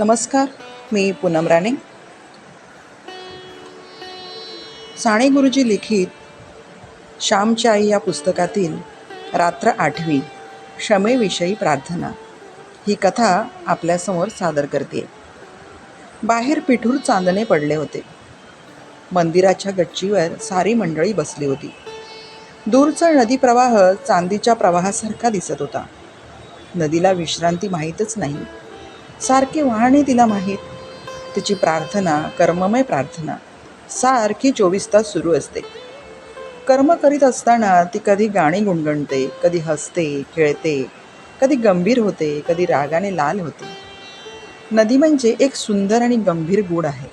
नमस्कार मी पूनम राणे. साने गुरुजी लिखित श्यामची आई या पुस्तकातील रात्र आठवी क्षमेविषयी प्रार्थना. ही कथा आपल्यासमोर सादर करते. बाहेर पिठूर चांदणे पडले होते. मंदिराच्या गच्चीवर सारी मंडळी बसली होती. दूरचा नदी प्रवाह चांदीच्या प्रवाहासारखा दिसत होता. नदीला विश्रांती माहीतच नाही. सारखी वाहणे तिला माहीत. तिची प्रार्थना कर्ममय प्रार्थना सारखी चोवीस तास सुरू असते. कर्म करीत असताना ती कधी गाणी गुणगणते कधी हसते खेळते कधी गंभीर होते कधी रागाने लाल होते. नदी म्हणजे एक सुंदर आणि गंभीर गूढ आहे.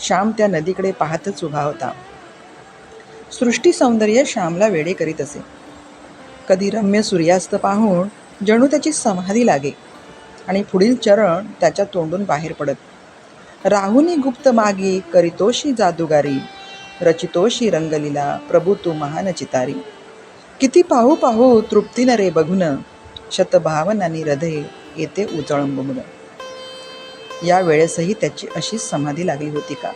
श्याम त्या नदीकडे पाहतच उभा होता. सृष्टी सौंदर्य श्यामला वेडे करीत असे. कधी रम्य सूर्यास्त पाहून जणू त्याची समाधी लागे. आणि पुढील चरण त्याच्या तोंडून बाहेर पडत. राहुनी गुप्त मागी करितोशी जादूगारी रचितोशी रंगलीला प्रभू तू महान चितारी. किती पाहू पाहू तृप्ती रे बघून शतभावनानी हृदय येते उजळंबून या वेळेसही त्याची अशीच समाधी लागली होती का?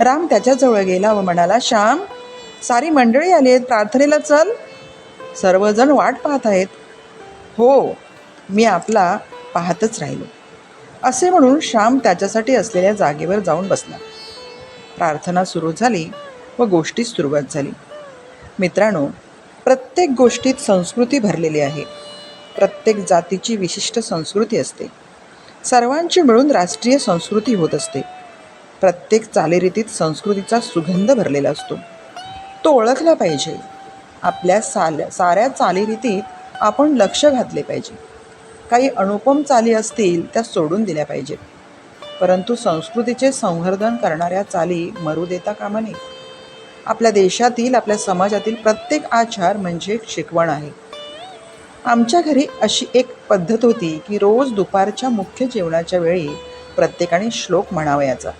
राम त्याच्याजवळ गेला व म्हणाला श्याम सारी मंडळी आली आहेत प्रार्थनेला चल. सर्वजण वाट पाहत आहेत. हो मी आपला पाहतच राहिलो. असे म्हणून श्याम त्याच्यासाठी असलेल्या जागेवर जाऊन बसला. प्रार्थना सुरू झाली व गोष्टीस सुरुवात झाली. मित्रांनो प्रत्येक गोष्टीत संस्कृती भरलेली आहे. प्रत्येक जातीची विशिष्ट संस्कृती असते. सर्वांची मिळून राष्ट्रीय संस्कृती होत असते. प्रत्येक चालीरीतीत संस्कृतीचा सुगंध भरलेला असतो. तो ओळखला पाहिजे. आपल्या साल साऱ्या चालीरीतीत आपण लक्ष घातले पाहिजे. काही अनुपम चाली असतील त्या सोडून दिल्या पाहिजेत. परंतु संस्कृतीचे संवर्धन करणाऱ्या चाली मरू देता कामा नये. आपल्या देशातील आपल्या समाजातील प्रत्येक आचार म्हणजे एक शिकवण आहे. आमच्या घरी अशी एक पद्धत होती की रोज दुपारच्या मुख्य जेवणाच्या वेळी प्रत्येकाने श्लोक म्हणावयाचा.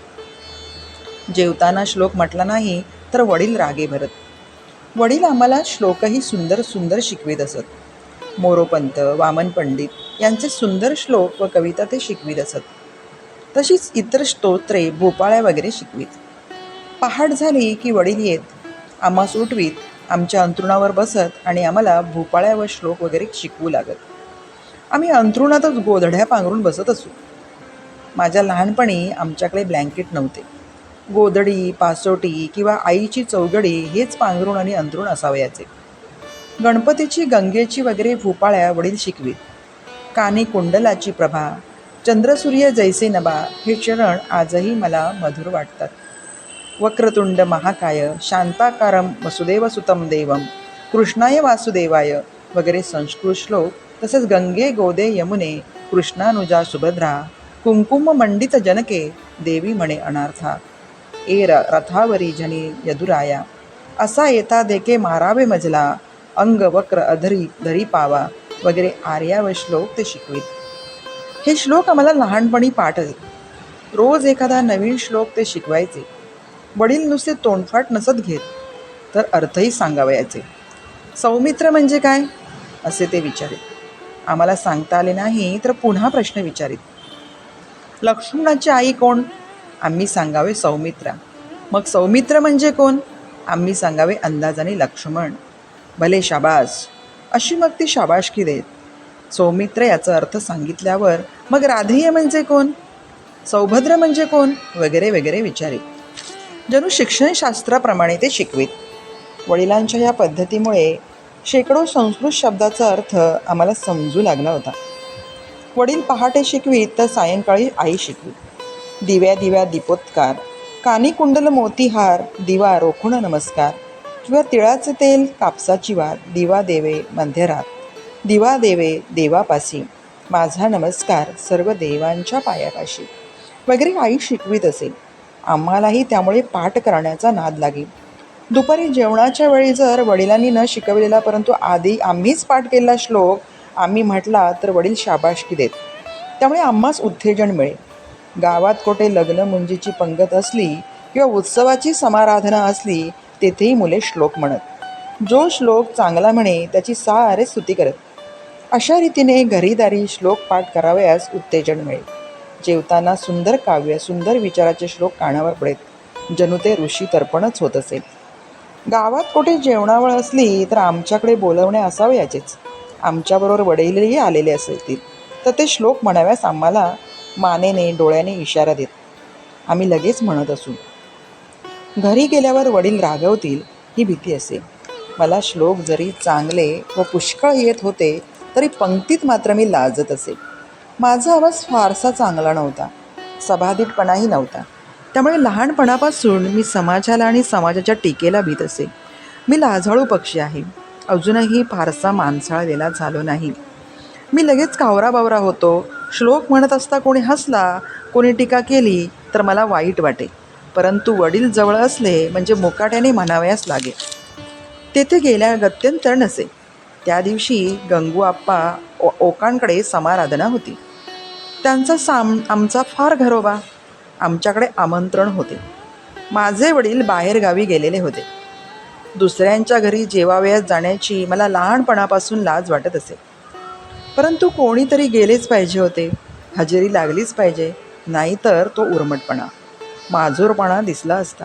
जेवताना श्लोक म्हटला नाही तर वडील रागे भरत. वडील आम्हाला श्लोकही सुंदर सुंदर शिकवित असत. मोरोपंत वामन पंडित यांचे सुंदर श्लोक व कविता ते शिकवीत असत. तशीच इतर स्तोत्रे भोपाळ्या वगैरे शिकवीत. पहाट झाली की वडील येत आम्हास उठवीत आमच्या अंतरुणावर बसत आणि आम्हाला भोपाळ्या व श्लोक वगैरे शिकवू लागत. आम्ही अंतरुणातच गोधड्या पांघरून बसत असू. माझ्या लहानपणी आमच्याकडे ब्लँकेट नव्हते. गोधडी पासोटी किंवा आईची चौगडी हेच पांघरुण आणि अंतरुण असावयाचे. गणपतीची गंगेची वगैरे भोपाळ्या वडील शिकवीत. कानी कुंडलाची प्रभा. चंद्रसूर्य जैसे नबा हे चरण आजही मला मधुर वाटतात. वक्रतुंड महाकाय शांताकारम वसुदेवसुतम देवम कृष्णाय वासुदेवाय वगैरे संस्कृत श्लोक तसेच गंगे गोदे यमुने कृष्णानुजा सुभद्रा कुंकुम मंडित जनके देवी म्हणे अनार्था ए र रथावरी जनी यदुराया असा येता देके मारावे मजला अंग वक्र अधरी धरी पावा वगैरे आर्या व श्लोक ते शिकवीत. हे श्लोक आम्हाला लहानपणी पाठ आहेत रोज एखादा नवीन श्लोक ते शिकवायचे. वडील नुसते तोंडफाट नसत घेत तर अर्थही सांगावयाचे. सौमित्र म्हणजे काय? असे ते विचारित. आम्हाला सांगता आले नाही तर पुन्हा प्रश्न विचारित. लक्ष्मणाची आई कोण? आम्ही सांगावे सौमित्रा. मग सौमित्र म्हणजे कोण? आम्ही सांगावे अंदाजाने लक्ष्मण. भले शाबास. अशी मग ती शाबाशकी देत. सौमित्र याचा अर्थ सांगितल्यावर मग राधेय म्हणजे कोण? सौभद्र म्हणजे कोण? वगैरे वगैरे विचारित. जणू शिक्षणशास्त्राप्रमाणे ते शिकवीत. वडिलांच्या या पद्धतीमुळे शेकडो संस्कृत शब्दाचा अर्थ आम्हाला समजू लागला होता. वडील पहाटे शिकवीत तर सायंकाळी आई शिकवी दिव्या दिव्या दीपोत्कार कानी कुंडल मोतीहार दिवा रोखुण नमस्कार किंवा तिळाचे तेल कापसाची वाद दिवा देवे मध्यरात दिवा देवे देवापासी. माझा नमस्कार सर्व देवांच्या पायापाशी. वगैरे आई शिकवीत असेल. आम्हालाही त्यामुळे पाठ करण्याचा नाद लागेल. दुपारी जेवणाच्या वेळी जर वडिलांनी न शिकवलेला परंतु आधी आम्हीच पाठ केलेला श्लोक आम्ही म्हटला तर वडील शाबाशकी देत. त्यामुळे आम्हाच उत्तेजन मिळेल. गावात कोठे लग्न मुंजीची पंगत असली किंवा उत्सवाची समाराधना असली तेथेही मुले श्लोक म्हणत. जो श्लोक चांगला म्हणे त्याची सारे स्तुती करत. अशा रीतीने घरीदारी श्लोक पाठ करावयास उत्तेजन मिळेल. जेवताना सुंदर काव्य सुंदर विचाराचे श्लोक कानावर पडेत जणू ते ऋषी तर्पणच होत असेल. गावात कुठे जेवणावळ असली तर आमच्याकडे बोलवणे असावे याचेच. आमच्याबरोबर वडीलही आलेले असतील. तर ते श्लोक म्हणाव्यास आम्हाला मानेने डोळ्याने इशारा देत. आम्ही लगेच म्हणत असू. घरी गेल्यावर वडील रागवतील ही भीती असे. मला श्लोक जरी चांगले व पुष्कळ येत होते तरी पंक्तीत मात्र मी लाजत असे. माझा आवाज फारसा चांगला नव्हता. सभाधीटपणाही नव्हता. त्यामुळे लहानपणापासून मी समाजाला आणि समाजाच्या टीकेला भीत असे. मी लाजाळू पक्षी आहे. अजूनही फारसा माणसाळलेला झालो नाही. मी लगेच कावरा बावरा होतो. श्लोक म्हणत असता कोणी हसला कोणी टीका केली तर मला वाईट वाटे. परंतु वडील जवळ असले म्हणजे मुकाट्याने म्हणावयास लागे. तेथे गेल्या गत्यंतर नसे. त्या दिवशी गंगू आप्पा ओ ओकांकडे समाराधना होती. त्यांचा साम आमचा फार घरोबा. आमच्याकडे आमंत्रण होते. माझे वडील बाहेरगावी गेलेले होते. दुसऱ्यांच्या घरी जेवावयास जाण्याची मला लहानपणापासून लाज वाटत असे. परंतु कोणीतरी गेलेच पाहिजे होते. हजेरी लागलीच पाहिजे. नाहीतर तो उर्मटपणा. माजोरपणा दिसला असता.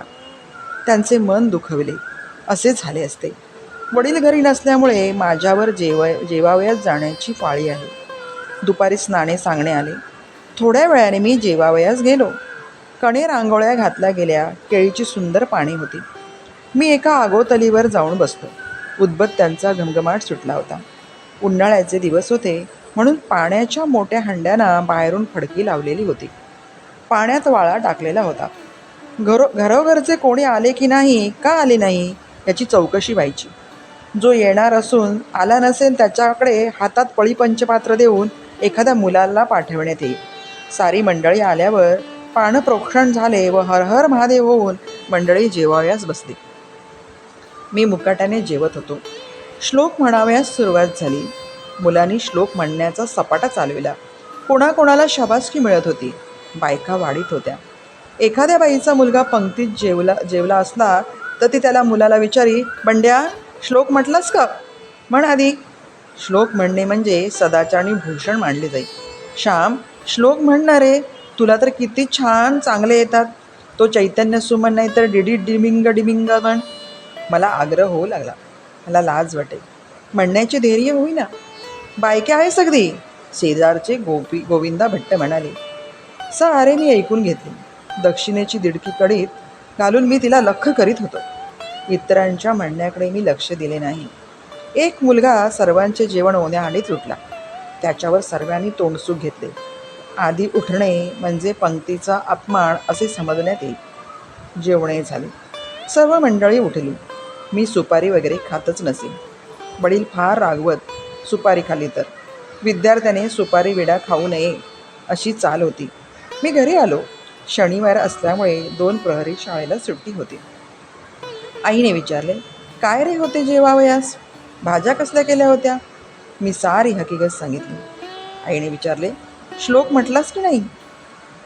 त्यांचे मन दुखविले. असे झाले असते. वडील घरी नसल्यामुळे माझ्यावर जेवय जेवावयास जाण्याची पाळी आहे. दुपारी स्नाने सांगणे आले. थोड्या वेळाने मी जेवावयास गेलो. कणे रांगोळ्या घातल्या गेल्या. केळीची सुंदर पाणी होती. मी एका आगोतलीवर जाऊन बसलो. उदबत्त्यांचा घमघमाट सुटला होता. उन्हाळ्याचे दिवस होते म्हणून पाण्याच्या मोठ्या हंड्यांना बाहेरून फडकी लावलेली होती. पाण्यात वाळा टाकलेला होता. घरो घरोघरचे कोणी आले की नाही का आले नाही याची चौकशी व्हायची. जो येणार असून आला नसेल त्याच्याकडे हातात पळी पंचपात्र देऊन एखाद्या मुलाला पाठवण्यात येईल. सारी मंडळी आल्यावर पानं प्रोक्षण झाले व हरहर महादेव होऊन मंडळी जेवावयास बसली. मी मुकाट्याने जेवत होतो. श्लोक म्हणावयास सुरुवात झाली. मुलांनी श्लोक म्हणण्याचा सपाटा चालविला. कोणाकोणाला शाबासकी मिळत होती. बायका वाढीत होत्या. एखाद्या बाईचा मुलगा पंक्तीत जेवला जेवला असला तर ती त्याला मुलाला विचारी बंड्या श्लोक म्हटलास का? म्हण आधी. श्लोक म्हणणे म्हणजे सदाचारणी भूषण मानले जाईल श्याम श्लोक म्हणणारे तुला तर किती छान चांगले येतात. तो चैतन्य सुमन नाही तर डिडी डिमिंग डिमिंग म्हण मला आग्रह होऊ लागला. मला लाज वाटे. म्हणण्याची धैर्य होईना. बायके आहेस अगदी. शेजारचे गोपी गोविंदा भट्ट म्हणाले. सारे मी ऐकून घेतले दक्षिणेची दिडकी कडीत घालून मी तिला लख करीत होतो. इतरांच्या म्हणण्याकडे मी लक्ष दिले नाही. एक मुलगा सर्वांचे जेवण होण्याआधीच उठला त्याच्यावर सर्वांनी तोंडसूक घेतले. आधी उठणे म्हणजे पंक्तीचा अपमान असे समजण्यात येईल. जेवणे झाले. सर्व मंडळी उठली. मी सुपारी वगैरे खातच नसे. वडील फार रागवत सुपारी खाली तर. विद्यार्थ्याने सुपारी विडा खाऊ नये. अशी चाल होती. मी घरी आलो. शनिवार असल्यामुळे दोन प्रहरी शाळेला सुट्टी होती. आईने विचारले काय रे होते जेवावयास? भाज्या कसल्या केल्या होत्या? मी सारी हकीकत सांगितली. आईने विचारले श्लोक म्हटलास की नाही?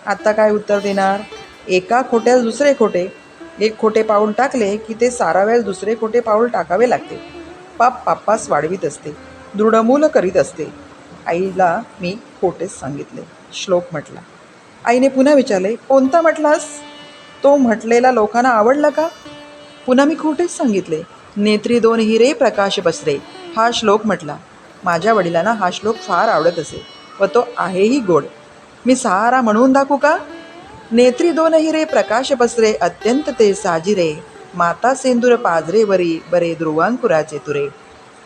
आत्ता काय उत्तर देणार? एका खोट्यास दुसरे खोटे. एक खोटे पाऊल टाकले की ते साराव्यास दुसरे खोटे पाऊल टाकावे लागते. पाप पाप्पास वाढवीत असते. दृढमूल करीत असते. आईला मी खोटेच सांगितले. श्लोक म्हटला आईने पुन्हा विचारले कोणता म्हटलास? तो म्हटलेला लोकांना आवडला का? पुन्हा मी खोटेच सांगितले नेत्री दोन हिरे प्रकाश बसरे. हा श्लोक म्हटला माझ्या वडिलांना हा श्लोक फार आवडत असे व तो आहेही गोड. मी सहारा म्हणून दाखवू का? नेत्री दोन हिरे प्रकाश बसरे अत्यंत ते साजिरे. माता सेंदूर पाजरे वरी बरे ध्रुवांकुराचे तुरे.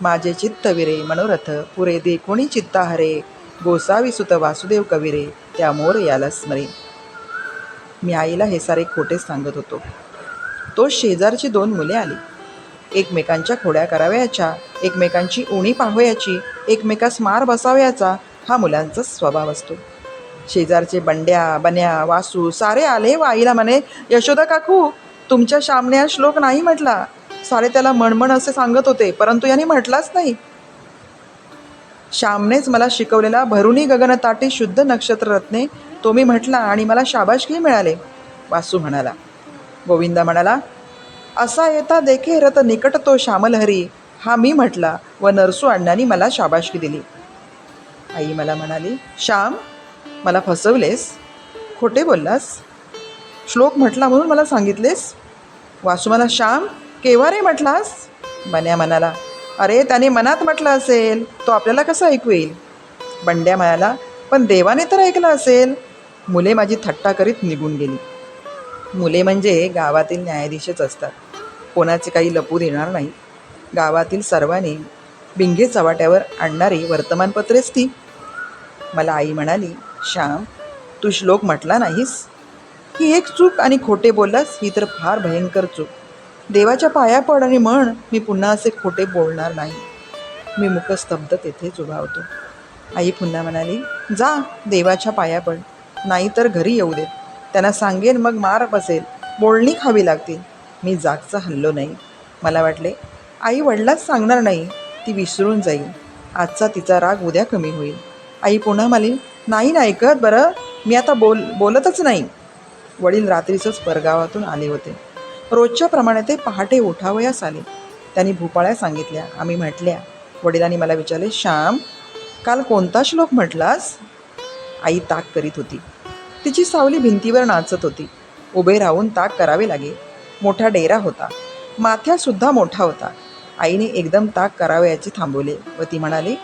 माझे चित्त विरे मनोरथ पुरे देखोणी चित्ता हरे गोसावी सुत वासुदेव कविरे. त्या मोर याला स्मरे मी आईला हे सारे खोटे सांगत होतो. तो शेजारची दोन मुले आली. एकमेकांच्या खोड्या करावयाच्या एकमेकांची उणी पाहावयाची एकमेकास मार बसावयाचा हा मुलांचा स्वभाव असतो. शेजारचे बंड्या बन्या वासू सारे आले व आईला म्हणे यशोदा काकू तुमच्या शामण्या श्लोक नाही म्हटला. सारे त्याला म्हणमण असे सांगत होते परंतु याने म्हटलाच नाही. श्यामनेच मला शिकवलेला भरुनी गगनताटी शुद्ध नक्षत्र रत्ने तो मी म्हटला आणि मला शाबाशकी मिळाले. वासू म्हणाला. गोविंदा म्हणाला असा येता देखे रथ निकट तो श्यामलहरी. हा मी म्हटला व नरसू अण्णांनी मला शाबाशकी दिली. आई मला म्हणाली श्याम मला फसवलेस? खोटे बोललास? श्लोक म्हटला म्हणून मला सांगितलेस? वासू मला श्याम केव्हा रे म्हटलास? बन्या म्हणाला अरे त्याने मनात म्हटलं असेल तो आपल्याला कसं ऐकू येईल? बंड्या म्हणाला पण देवाने तर ऐकलं असेल. मुले माझी थट्टा करीत निघून गेली. मुले म्हणजे गावातील न्यायाधीशच असतात. कोणाचे काही लपू देणार नाही. गावातील सर्वांनी बिंगे चवाट्यावर आणणारी वर्तमानपत्रेच ती मला आई म्हणाली श्याम तू श्लोक म्हटला नाहीस? ही एक चूक आणि खोटे बोललास ही तर फार भयंकर चूक. देवाच्या पाया पड आणि म्हण मी पुन्हा असे खोटे बोलणार नाही. मी मुखस्तब्ध तेथेच उभा होतो. आई पुन्हा म्हणाली जा देवाच्या पाया पड. नाही तर घरी येऊ देत त्यांना सांगेन मग मार बसेल. बोलणी खावी लागतील. मी जागचा हल्लो नाही. मला वाटले आई वडिलाच सांगणार नाही. ती विसरून जाईल. आजचा तिचा राग उद्या कमी होईल. आई पुन्हा म्हणाली नाही ना ऐकत बरं. मी आता बोल बोलतच नाही. वडील रात्रीचंच परगावातून आले होते. रोजच्या प्रमाणे ते पहाटे उठावयास आले. त्यांनी भूपाळ्या सांगितल्या आम्ही म्हटल्या वडिलांनी मला विचारले श्याम काल कोणता श्लोक म्हटलास? आई ताक करीत होती. तिची सावली भिंतीवर नाचत होती. उभे राहून ताक करावे लागे. मोठा डेरा होता. माथ्यासुद्धा मोठा होता. आईने एकदम ताक करावयाचे थांबवले व ती म्हणाली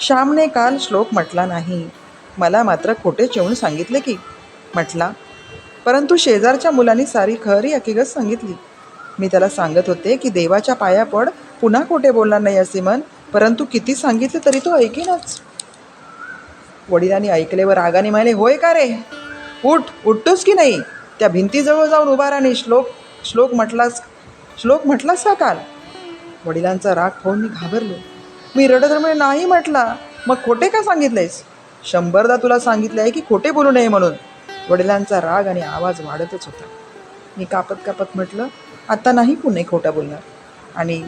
श्यामने काल श्लोक म्हटला नाही. मला मात्र खोटे चिवून सांगितले की. म्हटला परंतु शेजारच्या मुलांनी सारी खरी हकीकत सांगितली. मी त्याला सांगत होते की देवाच्या पाया पड पुन्हा खोटे बोलणार नाही असे मन परंतु किती सांगितले तरी तो ऐकेनच. वडिलांनी ऐकले व रागाने म्हणाले होय का रे? उठ उठतोस की नाही? त्या भिंतीजवळ जाऊन उभा राहणे श्लोक श्लोक म्हटलास श्लोक म्हटलास का काल? वडिलांचा राग पाहून मी घाबरलो. मी रडत म्हणे नाही म्हटला. मग खोटे का सांगितलेस? शंभरदा तुला सांगितले आहे की खोटे बोलू नये म्हणून. वडिलांचा राग आणि आवाज वाढतच होता. मी कापत कापत म्हटलं आत्ता नाही पुन्हा खोटा बोलणार. आणि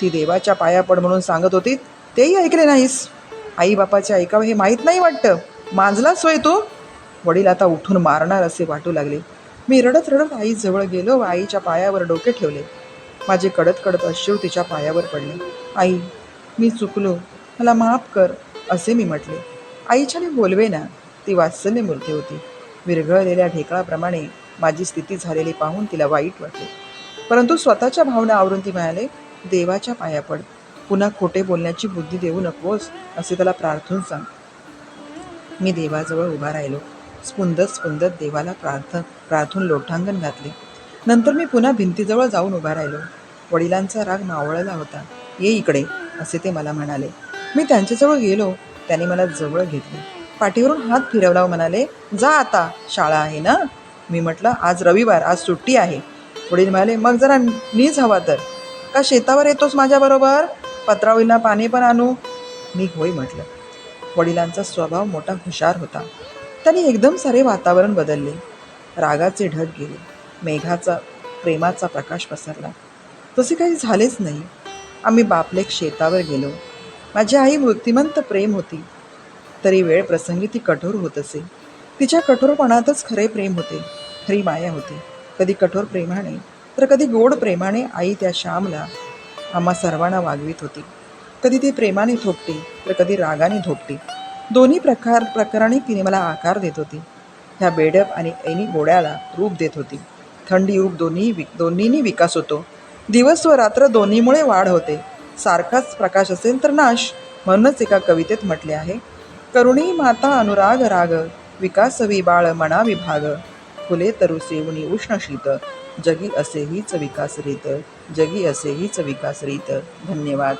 ती देवाच्या पाया पड म्हणून सांगत होती तेही ऐकले नाहीस. आईबापाचे ऐकावं हे माहीत नाही वाटतं. मांजलाच होय तू. वडील आता उठून मारणार असे वाटू लागले. मी रडत रडत आईजवळ गेलो व आईच्या पायावर डोके ठेवले. माझे कडत कडत अश्रू तिच्या पायावर पडले. आई मी चुकलो. मला माफ कर असे मी म्हटले. आईच्याने बोलवे ना ती वात्सल्य मूर्ती होती. विरघळलेल्या ढेकळाप्रमाणे माझी स्थिती झालेली पाहून तिला वाईट वाटले. परंतु स्वतःच्या भावना आवरून ती म्हणाले देवाच्या पाया पड. पुन्हा खोटे बोलण्याची बुद्धी देऊ नकोस असे त्याला प्रार्थून सांग. मी देवाजवळ उभा राहिलो. स्पुंदत स्पुंदत देवाला प्रार्थ प्रार्थून लोटांगण घातले. नंतर मी पुन्हा भिंतीजवळ जाऊन उभा राहिलो. वडिलांचा राग मावळला होता. ये इकडे असे ते मला म्हणाले. मी त्यांच्याजवळ गेलो. त्याने मला जवळ घेतले. पाठीवरून हात फिरवला व म्हणाले जा आता शाळा आहे ना? मी म्हटलं आज रविवार आज सुट्टी आहे. वडील म्हणाले मग जरा नीच हवा तर. का शेतावर येतोस माझ्याबरोबर पत्रावळींना पाणी पण आणू. मी होय म्हटलं. वडिलांचा स्वभाव मोठा हुशार होता. त्यांनी एकदम सारे वातावरण बदलले. रागाचे ढग गेले. मेघाचा प्रेमाचा प्रकाश पसरला. तसे काही झालेच नाही. आम्ही बापलेक शेतावर गेलो. माझी आई वृत्तिमंत प्रेम होती. तरी वेळ प्रसंगी ती कठोर होत असे. तिच्या कठोरपणातच खरे प्रेम होते खरी माया होती. कधी कठोर प्रेमाने तर कधी गोड प्रेमाने आई त्या श्यामला आम्हा सर्वांना वागवीत होती. कधी ती प्रेमाने थोपटी तर कधी रागाने थोपटी दोन्ही प्रकार प्रकाराने तिने मला आकार देत होती. ह्या बेडप आणि ऐनी गोड्याला रूप देत होती. थंडी रूप दोन्ही वि दोन्हीनी विकास होतो. दिवस व रात्र दोन्हीमुळे वाढ होते. सारखाच प्रकाश असेल तर नाश म्हणूनच एका कवितेत म्हटले आहे करुणी माता अनुराग राग विकासवी बाळ मना विभाग. फुले तरु सेवणी उष्ण शीत. जगी असे हीच विकास रीत जगी असे हीच विकास रीत. धन्यवाद.